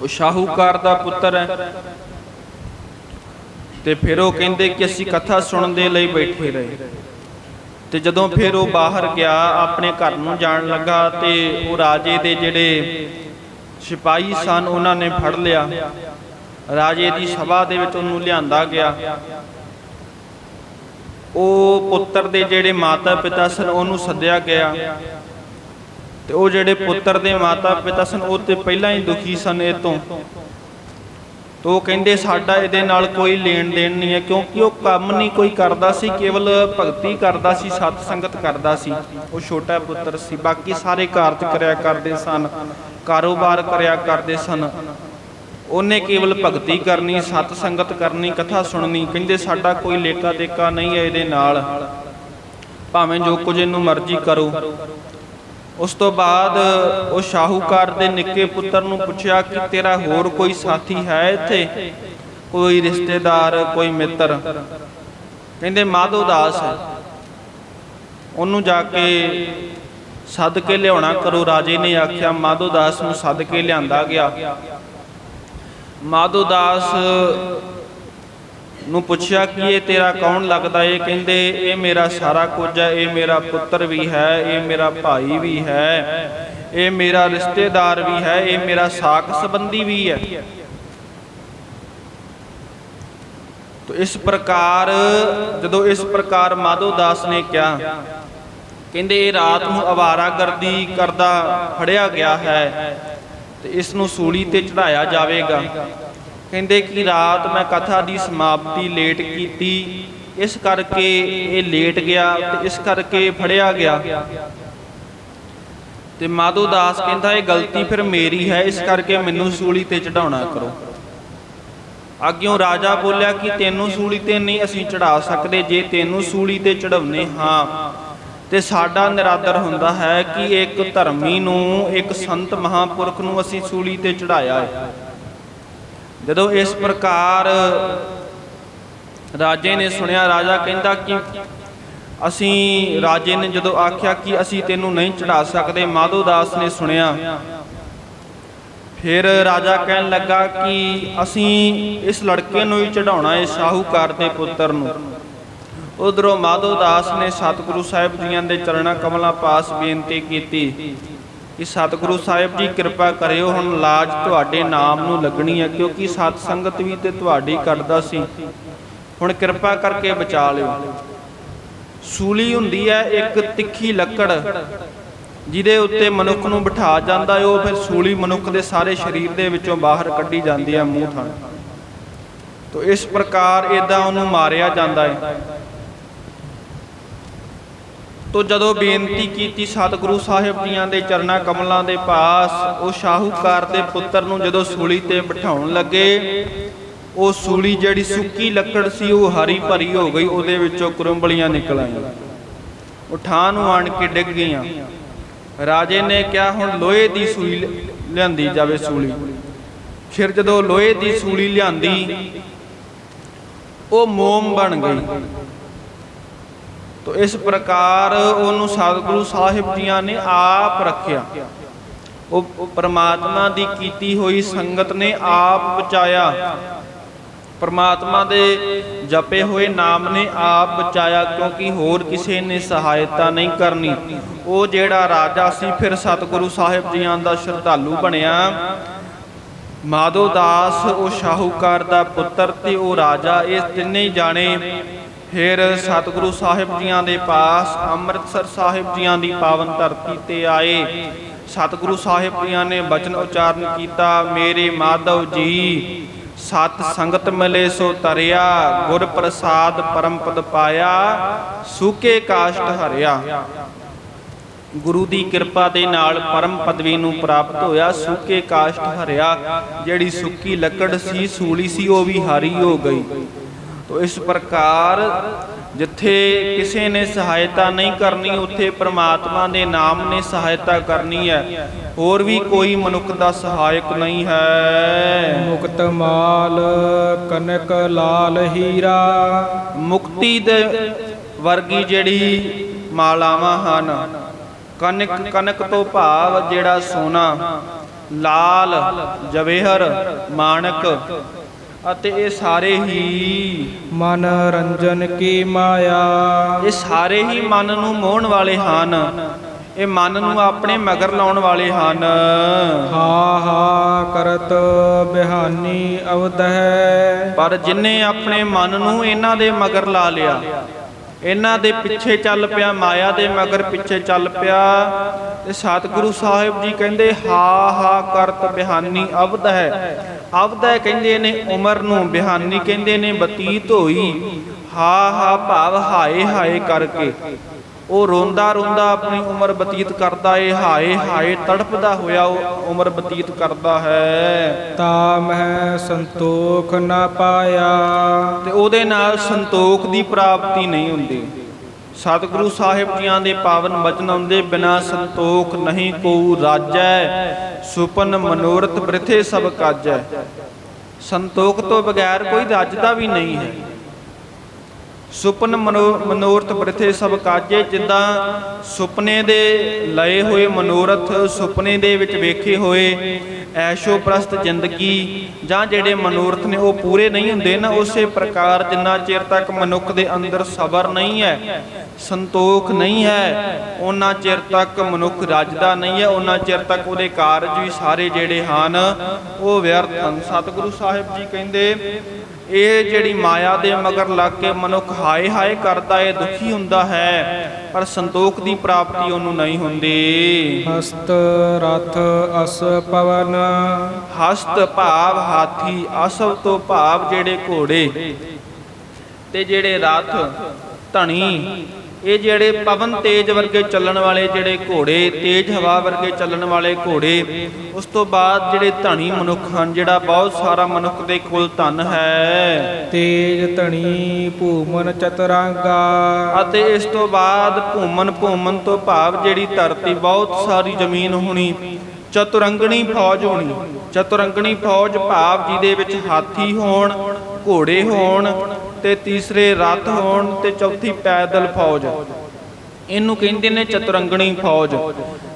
ਉਹ ਸ਼ਾਹੂਕਾਰ ਦਾ ਪੁੱਤਰ ਹੈ। ਤੇ ਫਿਰ ਉਹ ਕਹਿੰਦੇ ਕਿ ਅਸੀਂ ਕਥਾ ਸੁਣਨ ਦੇ ਲਈ ਬੈਠੇ ਰਹੇ। ਤੇ ਜਦੋਂ ਫਿਰ ਉਹ ਬਾਹਰ ਗਿਆ, ਆਪਣੇ ਘਰ ਨੂੰ ਜਾਣ ਲੱਗਾ ਤੇ ਉਹ ਰਾਜੇ ਦੇ ਜਿਹੜੇ ਸਿਪਾਹੀ ਸਨ, ਉਹਨਾਂ ਨੇ ਫੜ ਲਿਆ। ਰਾਜੇ ਦੀ ਸਭਾ ਦੇ ਵਿੱਚ ਉਹਨੂੰ ਲਿਆਂਦਾ ਗਿਆ। ਉਹ ਪੁੱਤਰ ਦੇ ਜਿਹੜੇ ਮਾਤਾ ਪਿਤਾ ਸਨ, ਉਹਨੂੰ ਸੱਦਿਆ ਗਿਆ। ਤੇ ਉਹ ਜਿਹੜੇ ਪੁੱਤਰ ਦੇ ਮਾਤਾ ਪਿਤਾ ਸਨ, ਉਹ ਤੇ ਪਹਿਲਾਂ ਹੀ ਦੁਖੀ ਸਨ ਇਹ ਤੋਂ ਤੋ ਕਹਿੰਦੇ, ਸਾਡਾ ਇਹਦੇ ਨਾਲ ਕੋਈ ਲੈਣ ਦੇਣ ਨਹੀਂ ਹੈ, ਕਿਉਂਕਿ ਉਹ ਕੰਮ ਨਹੀਂ ਕੋਈ ਕਰਦਾ ਸੀ, ਕੇਵਲ ਭਗਤੀ ਕਰਦਾ ਸੀ ਸਤ ਸੰਗਤ ਕਰਦਾ ਸੀ। ਉਹ ਛੋਟਾ ਪੁੱਤਰ ਸੀ, ਬਾਕੀ ਸਾਰੇ ਕਾਰਜ ਕਰਿਆ ਕਰਦੇ ਸਨ, ਕਾਰੋਬਾਰ ਕਰਿਆ ਕਰਦੇ ਸਨ। ਉਹਨੇ ਕੇਵਲ ਭਗਤੀ ਕਰਨੀ, ਸਤ ਸੰਗਤ ਕਰਨੀ, ਕਥਾ ਸੁਣਨੀ, ਕਹਿੰਦੇ ਸਾਡਾ ਕੋਈ ਲੇਕਾ ਦੇਕਾ ਨਹੀਂ ਹੈ ਇਹਦੇ ਨਾਲ। ਭਾਵੇਂ ਜੋ ਕੁਝ ਇਹਨੂੰ ਮਰਜ਼ੀ ਕਰੋ। ਉਸ ਤੋਂ ਬਾਅਦ ਉਹ ਸ਼ਾਹੂਕਾਰ ਦੇ ਨਿੱਕੇ ਪੁੱਤਰ ਨੂੰ ਪੁੱਛਿਆ ਕਿ ਤੇਰਾ ਹੋਰ ਕੋਈ ਸਾਥੀ ਹੈ ਇੱਥੇ? ਕੋਈ ਰਿਸ਼ਤੇਦਾਰ, ਕੋਈ ਮਿੱਤਰ? ਕਹਿੰਦੇ, ਮਾਧੋ ਦਾਸ। ਉਹਨੂੰ ਜਾ ਕੇ ਸੱਦ ਕੇ ਲਿਆਉਣਾ ਕਰੋ। ਰਾਜੇ ਨੇ ਆਖਿਆ, ਮਾਧੋ ਦਾਸ ਨੂੰ ਸੱਦ ਕੇ ਲਿਆਂਦਾ ਗਿਆ। ਮਾਧੋ ਦਾਸ ਨੂੰ ਪੁੱਛਿਆ ਕਿ ਇਹ ਤੇਰਾ ਕੌਣ ਲੱਗਦਾ? ਇਹ ਕਹਿੰਦੇ, ਇਹ ਮੇਰਾ ਸਾਰਾ ਕੁਝ ਹੈ, ਇਹ ਮੇਰਾ ਪੁੱਤਰ ਵੀ ਹੈ, ਇਹ ਮੇਰਾ ਭਾਈ ਵੀ ਹੈ, ਇਹ ਮੇਰਾ ਰਿਸ਼ਤੇਦਾਰ ਵੀ ਹੈ, ਇਹ ਮੇਰਾ ਸਾਕ ਸੰਬੰਧੀ ਵੀ ਹੈ। ਤੋ ਇਸ ਪ੍ਰਕਾਰ, ਜਦੋਂ ਇਸ ਪ੍ਰਕਾਰ ਮਾਧੋ ਦਾਸ ਨੇ ਕਿਹਾ, ਕਹਿੰਦੇ, ਇਹ ਰਾਤ ਨੂੰ ਅਵਾਰਾਗਰਦੀ ਕਰਦਾ ਫੜਿਆ ਗਿਆ ਹੈ। ਤੇ ਇਸ ਨੂੰ ਸੂਲੀ ਤੇ ਚੜਾਇਆ ਜਾਵੇਗਾ। ਕਹਿੰਦੇ ਕਿ ਰਾਤ ਮੈਂ ਕਥਾ ਦੀ ਸਮਾਪਤੀ ਲੇਟ ਕੀਤੀ। ਇਸ ਕਰਕੇ ਇਹ ਲੇਟ ਗਿਆ ਤੇ ਇਸ ਕਰਕੇ ਫੜਿਆ ਗਿਆ। ਤੇ ਮਾਧੋ ਦਾਸ ਕਹਿੰਦਾ, ਇਹ ਗਲਤੀ ਫਿਰ ਮੇਰੀ ਹੈ, ਇਸ ਕਰਕੇ ਮੈਨੂੰ ਸੂਲੀ ਤੇ ਚੜਾਉਣਾ ਕਰੋ। ਅੱਗਿਓਂ ਰਾਜਾ ਬੋਲਿਆ ਕਿ ਤੈਨੂੰ ਸੂਲੀ ਤੇ ਨਹੀਂ ਅਸੀਂ ਚੜਾ ਸਕਦੇ। ਜੇ ਤੈਨੂੰ ਸੂਲੀ ਤੇ ਚੜਾਉਨੇ ਹਾਂ ਤੇ ਸਾਡਾ ਨਿਰਾਦਰ ਹੁੰਦਾ ਹੈ ਕਿ ਇੱਕ ਧਰਮੀ ਨੂੰ, ਇੱਕ ਸੰਤ ਮਹਾਪੁਰਖ ਨੂੰ ਅਸੀਂ ਸੂਲੀ ਤੇ ਚੜਾਇਆ ਹੈ। ਜਦੋਂ ਇਸ ਪ੍ਰਕਾਰ ਰਾਜੇ ਨੇ ਸੁਣਿਆ, ਰਾਜਾ ਕਹਿੰਦਾ ਕਿ ਅਸੀਂ, ਰਾਜੇ ਨੇ ਜਦੋਂ ਆਖਿਆ ਕਿ ਅਸੀਂ ਤੈਨੂੰ ਨਹੀਂ ਚੜਾ ਸਕਦੇ, ਮਾਧੋ ਦਾਸ ਨੇ ਸੁਣਿਆ। ਫਿਰ ਰਾਜਾ ਕਹਿਣ ਲੱਗਾ ਕਿ ਅਸੀਂ ਇਸ ਲੜਕੇ ਨੂੰ ਹੀ ਚੜਾਉਣਾ ਹੈ, ਸ਼ਾਹੂਕਾਰ ਦੇ ਪੁੱਤਰ ਨੂੰ। ਉਧਰੋਂ ਮਾਧੋ ਦਾਸ ਨੇ ਸਤਿਗੁਰੂ ਸਾਹਿਬ ਜੀਆਂ ਦੇ ਚਰਣਾ ਕਮਲਾਂ ਪਾਸ ਬੇਨਤੀ ਕੀਤੀ ਕਿ ਸਤਿਗੁਰੂ ਸਾਹਿਬ ਜੀ, ਕਿਰਪਾ ਕਰਿਓ, ਹੁਣ ਲਾਜ ਤੁਹਾਡੇ ਨਾਮ ਨੂੰ ਲੱਗਣੀ ਹੈ ਕਿਉਂਕਿ ਸਤ ਸੰਗਤ ਵੀ ਤੇ ਤੁਹਾਡੀ ਕਰਦਾ ਸੀ। ਹੁਣ ਕਿਰਪਾ ਕਰਕੇ ਬਚਾ ਲਿਓ। ਸੂਲੀ ਹੁੰਦੀ ਹੈ ਇੱਕ ਤਿੱਖੀ ਲੱਕੜ, ਜਿਹਦੇ ਉੱਤੇ ਮਨੁੱਖ ਨੂੰ ਬਿਠਾ ਜਾਂਦਾ ਹੈ ਉਹ ਫਿਰ ਸੂਲੀ ਮਨੁੱਖ ਦੇ ਸਾਰੇ ਸਰੀਰ ਦੇ ਵਿੱਚੋਂ ਬਾਹਰ ਕੱਢੀ ਜਾਂਦੀ ਹੈ ਮੂੰਹ ਥਾਂ। ਤੋ ਇਸ ਪ੍ਰਕਾਰ ਇਦਾਂ ਉਹਨੂੰ ਮਾਰਿਆ ਜਾਂਦਾ ਹੈ ਤੋ ਜਦੋਂ ਬੇਨਤੀ ਕੀਤੀ ਸਤਿਗੁਰੂ ਸਾਹਿਬ ਜੀਆਂ ਦੇ ਚਰਨਾ ਕਮਲਾਂ ਦੇ ਪਾਸ, ਉਹ ਸ਼ਾਹੂਕਾਰ ਦੇ ਪੁੱਤਰ ਨੂੰ ਜਦੋਂ ਸੂਲੀ ਤੇ ਬਿਠਾਉਣ ਲੱਗੇ, ਉਹ ਸੂਲੀ ਜਿਹੜੀ ਸੁੱਕੀ ਲੱਕੜ ਸੀ, ਉਹ ਹਰੀ ਭਰੀ ਹੋ ਗਈ, ਉਹਦੇ ਵਿੱਚੋਂ ਕੁਰੰਬਲੀਆਂ ਨਿਕਲ ਆਈਆਂ। ਉਹ ਠਾਂ ਨੂੰ ਆਣ ਕੇ ਡਿੱਗ ਗਈਆਂ। ਰਾਜੇ ਨੇ ਕਿਹਾ, ਹੁਣ ਲੋਹੇ ਦੀ ਸੂਈ ਲਿਆਂਦੀ ਜਾਵੇ ਸੂਲੀ। ਫਿਰ ਜਦੋਂ ਲੋਹੇ ਦੀ ਸੂਲੀ ਲਿਆਂਦੀ, ਉਹ ਮੋਮ ਬਣ ਗਈ। ਤੋ ਇਸ ਪ੍ਰਕਾਰ ਉਹਨੂੰ ਸਤਿਗੁਰੂ ਸਾਹਿਬ ਜੀਆਂ ਨੇ ਆਪ ਰੱਖਿਆ। ਉਹ ਪ੍ਰਮਾਤਮਾ ਦੀ ਕੀਤੀ ਹੋਈ ਸੰਗਤ ਨੇ ਆਪ ਬਚਾਇਆ। ਪਰਮਾਤਮਾ ਦੇ ਜਪੇ ਹੋਏ ਨਾਮ ਨੇ ਆਪ ਬਚਾਇਆ ਕਿਉਂਕਿ ਹੋਰ ਕਿਸੇ ਨੇ ਸਹਾਇਤਾ ਨਹੀਂ ਕਰਨੀ। ਉਹ ਜਿਹੜਾ ਰਾਜਾ ਸੀ, ਫਿਰ ਸਤਿਗੁਰੂ ਸਾਹਿਬ ਜੀਆਂ ਦਾ ਸ਼ਰਧਾਲੂ ਬਣਿਆ। ਮਾਧੋ ਦਾਸ, ਉਹ ਸ਼ਾਹੂਕਾਰ ਦਾ ਪੁੱਤਰ ਤੇ ਉਹ ਰਾਜਾ, ਇਹ ਤਿੰਨੇ ਜਾਣੇ ਫਿਰ ਸਤਿਗੁਰੂ ਸਾਹਿਬ ਜੀਆਂ ਦੇ ਪਾਸ, ਅੰਮ੍ਰਿਤਸਰ ਸਾਹਿਬ ਜੀਆਂ ਦੀ ਪਾਵਨ ਧਰਤੀ ਤੇ ਆਏ। ਸਤਿਗੁਰੂ ਸਾਹਿਬ ਜੀਆਂ ਨੇ ਬਚਨ ਉਚਾਰਨ ਕੀਤਾ, ਮੇਰੇ ਮਾਧਵ ਜੀ, ਸਤ ਸੰਗਤ ਮਿਲੇ ਸੋ ਤਰਿਆ, ਗੁਰ ਪ੍ਰਸਾਦ ਪਰਮ ਪਦ ਪਾਇਆ, ਸੂਕੇ ਕਾਸ਼ਟ ਹਰਿਆ। ਗੁਰੂ ਦੀ ਕਿਰਪਾ ਦੇ ਨਾਲ ਪਰਮ ਪਦਵੀ ਨੂੰ ਪ੍ਰਾਪਤ ਹੋਇਆ, ਸੁੱਕੇ ਕਾਸ਼ਟ ਹਰਿਆ। ਜਿਹੜੀ ਸੁੱਕੀ ਲੱਕੜ ਸੀ, ਸੂਲੀ ਸੀ, ਉਹ ਵੀ ਹਰੀ ਹੋ ਗਈ। ਇਸ ਪ੍ਰਕਾਰ ਜਿੱਥੇ ਕਿਸੇ ਨੇ ਸਹਾਇਤਾ ਨਹੀਂ ਕਰਨੀ ਉੱਥੇ ਪ੍ਰਮਾਤਮਾ ਦੇ ਨਾਮ ਨੇ ਸਹਾਇਤਾ ਕਰਨੀ ਹੈ। ਹੋਰ ਵੀ ਕੋਈ ਮਨੁੱਖ ਦਾ ਸਹਾਇਕ ਨਹੀਂ ਹੈ। ਮੁਕਤ ਮਾਲ ਕਨਕ ਲਾਲ ਹੀਰਾ। ਮੁਕਤੀ ਦੇ ਵਰਗੀ ਜਿਹੜੀ ਮਾਲਾਵਾਂ ਹਨ ਕਨਕ ਕਨਕ ਤੋਂ ਭਾਵ ਜਿਹੜਾ ਸੋਨਾ ਲਾਲ ਜਵੇਹਰ ਮਾਣਕ ਅਤੇ ਇਹ ਸਾਰੇ ਹੀ ਮਨ ਰੰਜਨ ਕੀ ਮਾਇਆ? ਇਹ ਸਾਰੇ ਹੀ ਮਨ ਨੂੰ ਮੋਹਣ ਵਾਲੇ ਹਨ। ਇਹ ਮਨ ਨੂੰ ਆਪਣੇ ਮਗਰ ਲਾਉਣ ਵਾਲੇ ਹਨ। ਹਾ ਹਾ ਕਰਤ ਬਿਹਾਨੀ ਅਵਦਹਿ। ਪਰ ਜਿਨੇ ਆਪਣੇ ਮਨ ਨੂੰ ਇਹਨਾਂ ਦੇ ਮਗਰ ਲਾ ਲਿਆ ਇਹਨਾਂ ਦੇ ਪਿੱਛੇ ਚੱਲ ਪਿਆ ਮਾਇਆ ਦੇ ਮਗਰ ਪਿੱਛੇ ਚੱਲ ਪਿਆ ਤੇ ਸਤਿਗੁਰੂ ਸਾਹਿਬ ਜੀ ਕਹਿੰਦੇ ਹਾ ਹਾ ਕਰਤ ਬਿਹਾਨੀ ਅਬਦ ਹੈ ਅਬਦ ਹੈ ਕਹਿੰਦੇ ਨੇ ਉਮਰ ਨੂੰ ਬਿਹਾਨੀ ਕਹਿੰਦੇ ਨੇ ਬਤੀਤ ਹੋਈ। ਹਾ ਹਾ ਭਾਵ ਹਾਏ ਹਾਏ ਕਰਕੇ। ਉਹ ਰੋਂਦਾ ਰੋਂਦਾ ਆਪਣੀ ਉਮਰ ਬਤੀਤ ਕਰਦਾ ਏ ਹਾਏ ਹਾਏ ਤੜਪਦਾ ਹੋਇਆ ਉਹ ਉਮਰ ਬਤੀਤ ਕਰਦਾ ਹੈ। ਤਾ ਮਹਿ ਸੰਤੋਖ ਨਾ ਪਾਇਆ। ਤੇ ਉਹਦੇ ਨਾਲ ਸੰਤੋਖ ਦੀ ਪ੍ਰਾਪਤੀ ਨਹੀਂ ਹੁੰਦੀ। ਸਤਿਗੁਰੂ ਸਾਹਿਬ ਜੀਆਂ ਦੇ ਪਾਵਨ ਬਚਨ ਆਉਂਦੇ ਬਿਨਾ ਸੰਤੋਖ ਨਹੀਂ ਕੋ ਰਾਜੈ। ਸੁਪਨ ਮਨੋਰਥ ਬ੍ਰਿਥੇ ਸਭ ਕਾਜੈ ਸੰਤੋਖ ਤੋਂ ਬਗੈਰ ਕੋਈ ਰਾਜਦਾ ਵੀ ਨਹੀਂ ਹੈ। ਸੁਪਨ ਮਨੋਰਥ ਬ੍ਰਿਥੇ ਸਭ ਕਾਜੇ, ਜਿੱਦਾਂ ਸੁਪਨੇ ਦੇ ਲਏ ਹੋਏ ਮਨੋਰਥ ਸੁਪਨੇ ਦੇ ਵਿੱਚ ਵੇਖੇ ਹੋਏ ਐਸ਼ੋ ਪ੍ਰਸਤ ਜ਼ਿੰਦਗੀ, ਜਾਂ ਜਿਹੜੇ ਮਨੋਰਥ ਨੇ ਉਹ ਪੂਰੇ ਨਹੀਂ ਹੁੰਦੇ, ਨਾ ਉਸੇ ਪ੍ਰਕਾਰ ਜਿੰਨਾ ਚਿਰ ਤੱਕ ਮਨੁੱਖ ਦੇ ਅੰਦਰ ਸਬਰ ਨਹੀਂ ਹੈ ਸੰਤੋਖ ਨਹੀਂ ਹੈ। ਉਹਨਾਂ ਚਿਰ ਤੱਕ ਮਨੁੱਖ ਰੱਜਦਾ ਨਹੀਂ ਹੈ। ਉਹਨਾਂ ਚਿਰ ਤੱਕ ਉਹਦੇ ਕਾਰਜ ਵੀ ਸਾਰੇ ਜਿਹੜੇ ਹਨ ਉਹ ਵਿਅਰਥ ਹਨ। ਸਤਿਗੁਰੂ ਸਾਹਿਬ ਜੀ ਕਹਿੰਦੇ ਇਹ ਜਿਹੜੀ ਮਾਇਆ ਦੇ ਮਗਰ ਲੱਗ ਕੇ ਮਨੁੱਖ ਹਾਏ ਹਾਏ ਕਰਦਾ ਏ ਦੁਖੀ ਹੁੰਦਾ ਹੈ ਪਰ ਸੰਤੋਖ ਦੀ ਪ੍ਰਾਪਤੀ ਉਹਨੂੰ ਨਹੀਂ ਹੁੰਦੀ। ਹਸਤ ਰਥ ਅਸ ਪਵਨ। ਹਸਤ ਭਾਵ ਹਾਥੀ ਅਸਵ ਤੋਂ ਭਾਵ ਜਿਹੜੇ ਘੋੜੇ ਤੇ ਜਿਹੜੇ ਰਥ ਧਣੀ ਇਹ ਜਿਹੜੇ ਪਵਨ ਤੇਜ ਵਰਗੇ ਚੱਲਣ ਵਾਲੇ ਜਿਹੜੇ ਘੋੜੇ ਤੇਜ ਹਵਾ ਵਰਗੇ ਚੱਲਣ ਵਾਲੇ ਘੋੜੇ ਉਸ ਤੋਂ ਬਾਅਦ ਜਿਹੜੇ ਧਣੀ ਮਨੁੱਖ ਹਨ ਜਿਹੜਾ ਬਹੁਤ ਸਾਰਾ ਮਨੁੱਖ ਦੇ ਕੋਲ ਧਨ ਹੈ। ਤੇਜ ਧਣੀ ਭੂਮਨ ਚਤਰਾਂਗਾ। ਅਤੇ ਇਸ ਤੋਂ ਬਾਅਦ ਭੂਮਨ ਭੂਮਨ ਤੋਂ ਭਾਵ ਜਿਹੜੀ ਧਰਤੀ ਬਹੁਤ ਸਾਰੀ ਜ਼ਮੀਨ ਹੋਣੀ ਚਤੁਰੰਗਣੀ ਫੌਜ ਹੋਣੀ। ਚਤੁਰੰਗਣੀ ਫੌਜ ਭਾਵ ਜਿਹਦੇ ਵਿੱਚ ਹਾਥੀ ਹੋਣ ਘੋੜੇ ਹੋਣ ਤੇ ਤੀਸਰੇ ਰਥ ਹੋਣ ਤੇ ਚੌਥੀ ਪੈਦਲ ਫੌਜ। ਇਹਨੂੰ ਕਹਿੰਦੇ ਨੇ ਚਤਰੰਗਣੀ ਫੌਜ।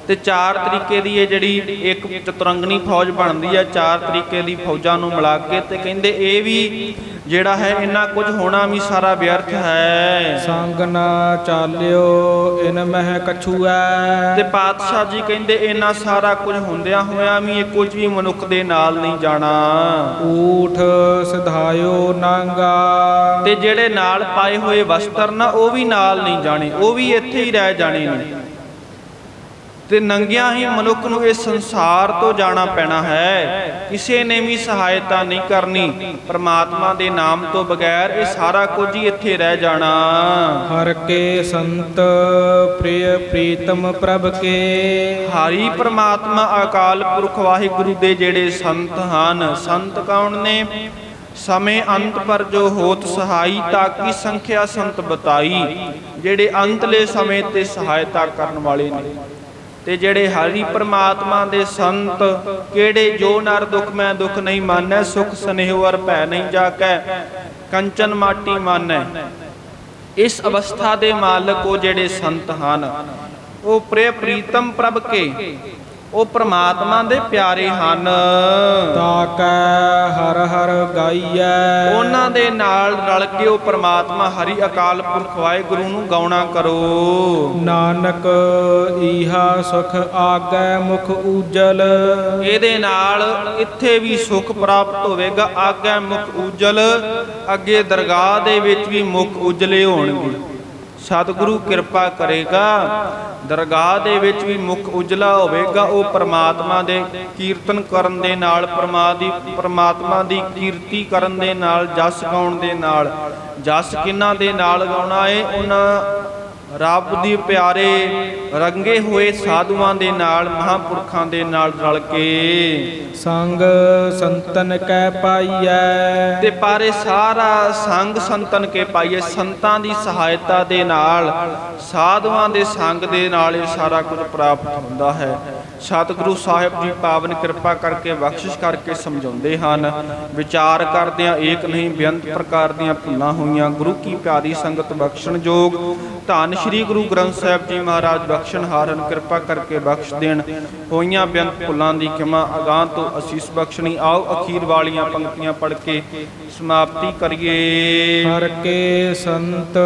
ਤੇ ਚਾਰ ਤਰੀਕੇ ਦੀ ਇਹ ਜਿਹੜੀ ਇੱਕ ਚਤੁਰੰਗਣੀ ਫੌਜ ਬਣਦੀ ਹੈ ਚਾਰ ਤਰੀਕੇ ਦੀ ਫੌਜਾਂ ਨੂੰ ਮਿਲਾ ਕੇ ਤੇ ਕਹਿੰਦੇ ਇਹ ਵੀ ਜਿਹੜਾ ਹੈ ਇੰਨਾ ਕੁਝ ਹੋਣਾ ਵੀ ਸਾਰਾ ਵਿਅਰਥ ਹੈ। ਸੰਗ ਨਾ ਚਾਲਿਓ ਇਨ ਮਹਿ ਕਛੂਐ। ਤੇ ਪਾਤਸ਼ਾਹ ਜੀ ਕਹਿੰਦੇ ਇੰਨਾ ਸਾਰਾ ਕੁਝ ਹੁੰਦਿਆਂ ਹੋਇਆਂ ਵੀ ਇਹ ਕੁਝ ਵੀ ਮਨੁੱਖ ਦੇ ਨਾਲ ਨਹੀਂ ਜਾਣਾ। ਊਠ ਸਿਧਾਇਓ ਨਾਂਗਾ। ਤੇ ਜਿਹੜੇ ਨਾਲ ਪਾਏ ਹੋਏ ਵਸਤਰ ਨਾ ਉਹ ਵੀ ਨਾਲ ਨਹੀਂ ਜਾਣੇ ਉਹ ਵੀ ਇੱਥੇ ਹੀ ਰਹਿ ਜਾਣੇ ਨੇ। ਤੇ ਨੰਗਿਆਂ ਹੀ ਮਨੁੱਖ ਨੂੰ ਇਸ ਸੰਸਾਰ ਤੋਂ ਜਾਣਾ ਪੈਣਾ ਹੈ। ਕਿਸੇ ਨੇ ਵੀ ਸਹਾਇਤਾ ਨਹੀਂ ਕਰਨੀ। ਪ੍ਰਮਾਤਮਾ ਦੇ ਨਾਮ ਤੋਂ ਬਗੈਰ ਇਹ ਸਾਰਾ ਕੁਝ ਹੀ ਇੱਥੇ ਰਹਿ ਜਾਣਾ। ਹਰ ਕੇ ਸੰਤ ਪ੍ਰਿਯ ਪ੍ਰੀਤਮ ਪ੍ਰਭ ਕੇ। ਹਰੀ ਪ੍ਰਮਾਤਮਾ ਅਕਾਲ ਪੁਰਖ ਵਾਹਿਗੁਰੂ ਦੇ ਜਿਹੜੇ ਸੰਤ ਹਨ ਸੰਤ ਕੌਣ ਨੇ? ਸਮੇਂ ਅੰਤ ਪਰ ਜੋ ਹੋਤ ਸਹਾਈ ਤਾਂ ਕੀ ਸੰਖਿਆ ਸੰਤ ਬਤਾਈ? ਜਿਹੜੇ ਅੰਤਲੇ ਸਮੇਂ ਤੇ ਸਹਾਇਤਾ ਕਰਨ ਵਾਲੇ ਨੇ। ਤੇ ਜਿਹੜੇ ਹਰੀ ਪ੍ਰਮਾਤਮਾ ਦੇ ਸੰਤ, ਕਿਹੜੇ ਜੋ ਨਰ ਦੁਖ ਮੈਂ ਦੁਖ ਨਹੀਂ ਮਾਨੈ, ਸੁਖ ਸਨੇਹ ਵਰ ਭੈ ਨਹੀਂ ਜਾਕੈ ਕੰਚਨ ਮਾਟੀ ਮਾਨੈ। ਇਸ ਅਵਸਥਾ ਦੇ ਮਾਲਕ ਉਹ ਜਿਹੜੇ ਸੰਤ ਹਨ, ਉਹ ਪ੍ਰਿਯ ਪ੍ਰੀਤਮ ਪ੍ਰਭ ਕੇ। ਉਹ ਪ੍ਰਮਾਤਮਾ ਦੇ ਪਿਆਰੇ ਹਨ। ਤਾਕੈ ਹਰ ਹਰ ਗਾਈਐ। ਉਹਨਾਂ ਦੇ ਨਾਲ ਰਲ ਕੇ ਉਹ ਪ੍ਰਮਾਤਮਾ ਹਰੀ ਅਕਾਲ ਪੁਰਖ ਵਾਹਿਗੁਰੂ ਨੂੰ ਗਾਉਣਾ ਕਰੋ। ਨਾਨਕ ਈਹਾ ਸੁਖ ਆਗੈ ਮੁਖ ਉਜਲ ਇਹਦੇ ਨਾਲ ਇੱਥੇ ਵੀ ਸੁਖ ਪ੍ਰਾਪਤ ਹੋਵੇਗਾ ਆਗੇ ਮੁਖ ਉਜਲ ਅੱਗੇ ਦਰਗਾਹ ਦੇ ਵਿੱਚ ਵੀ ਮੁਖ ਉਜਲੇ ਹੋਣਗੇ। ਸਤਿਗੁਰੂ ਕਿਰਪਾ ਕਰੇਗਾ। ਦਰਗਾਹ ਦੇ ਵਿੱਚ ਵੀ ਮੁਖ ਉਜਲਾ ਹੋਵੇਗਾ। ਉਹ ਪ੍ਰਮਾਤਮਾ ਦੇ ਕੀਰਤਨ ਕਰਨ ਦੇ ਨਾਲ ਪਰਮਾ ਦੀ ਪ੍ਰਮਾਤਮਾ ਦੀ ਕੀਰਤੀ ਕਰਨ ਦੇ ਨਾਲ, ਜਸ ਗਾਉਣ ਦੇ ਨਾਲ, ਜਸ ਕਿਨਾਂ ਦੇ ਨਾਲ ਗਾਉਣਾ ਏ? ਉਹਨਾਂ ਰੱਬ ਦੀ ਪਿਆਰੇ ਰੰਗੇ ਹੋਏ ਸਾਧੂਆਂ ਦੇ ਨਾਲ ਮਹਾਂਪੁਰਖਾਂ ਦੇ ਨਾਲ ਰਲ ਕੇ। ਸੰਗ ਸੰਤਨ ਕੈ ਪਾਈਐ। ਤੇ ਪਾਰੇ ਸਾਰਾ ਸੰਗ ਸੰਤਨ ਕੇ ਪਾਈਏ ਸੰਤਾਂ ਦੀ ਸਹਾਇਤਾ ਦੇ ਨਾਲ ਸਾਧੂਆਂ ਦੇ ਸੰਗ ਦੇ ਨਾਲ ਇਹ ਸਾਰਾ ਕੁਝ ਪ੍ਰਾਪਤ ਹੁੰਦਾ ਹੈ। ਸਤਿਗੁਰੂ ਸਾਹਿਬ ਜੀ ਪਾਵਨ ਕਿਰਪਾ ਕਰਕੇ ਬਖਸ਼ਿਸ਼ ਕਰਕੇ ਸਮਝਾਉਂਦੇ ਹਨ। ਵਿਚਾਰ ਕਰਦਿਆਂ ਏਕ ਨਹੀਂ, ਬੇਅੰਤ ਪ੍ਰਕਾਰ ਦੀਆਂ ਭੁੱਲਾਂ ਹੋਈਆਂ। ਗੁਰੂ ਕੀ ਪਿਆਰੀ ਸੰਗਤ ਬਖਸ਼ਣ ਜੋਗ। ਧੰਨ ਸ੍ਰੀ ਗੁਰੂ ਗ੍ਰੰਥ ਸਾਹਿਬ ਜੀ ਮਹਾਰਾਜ, ਬਖਸ਼ਣ ਹਾਰਨ ਕਿਰਪਾ ਕਰਕੇ ਬਖਸ਼ ਦੇਣ। ਹੋਈਆਂ ਬੇਅੰਤ ਭੁੱਲਾਂ ਦੀ ਖਿਮਾ ਅਗਾਹ ਤੋਂ ਅਸੀਸ ਬਖਸ਼ਣੀ। ਆਓ ਅਖੀਰ ਵਾਲੀਆਂ ਪੰਕਤੀਆਂ ਪੜ੍ਹ ਕੇ ਸਮਾਪਤੀ ਕਰੀਏ। ਹਰ ਕੇ ਸੰਤ,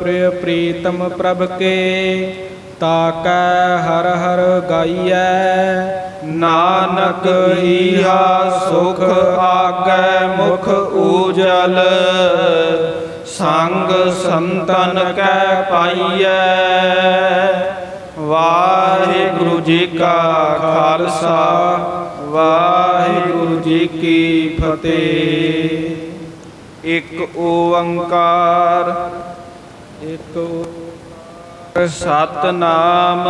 ਪ੍ਰਿਯ ਪ੍ਰੀਤਮ ਪ੍ਰਭ ਕੇ। ਤਾਕੈ ਹਰ ਹਰ ਗਾਈਐ, ਨਾਨਕ ਈਹਾ ਸੁਖ ਆਗੈ ਮੁਖ ਉਜਲ ਸੰਗ ਸੰਤਨ ਕੈ ਪਾਈਐ, ਵਾਹਿਗੁਰੂ ਜੀ ਕਾ ਖਾਲਸਾ, ਵਾਹਿਗੁਰੂ ਜੀ ਕੀ ਫਤਿਹ। ਇੱਕ ਓੰਕਾਰ, ਇੱਕ ਸਤਨਾਮ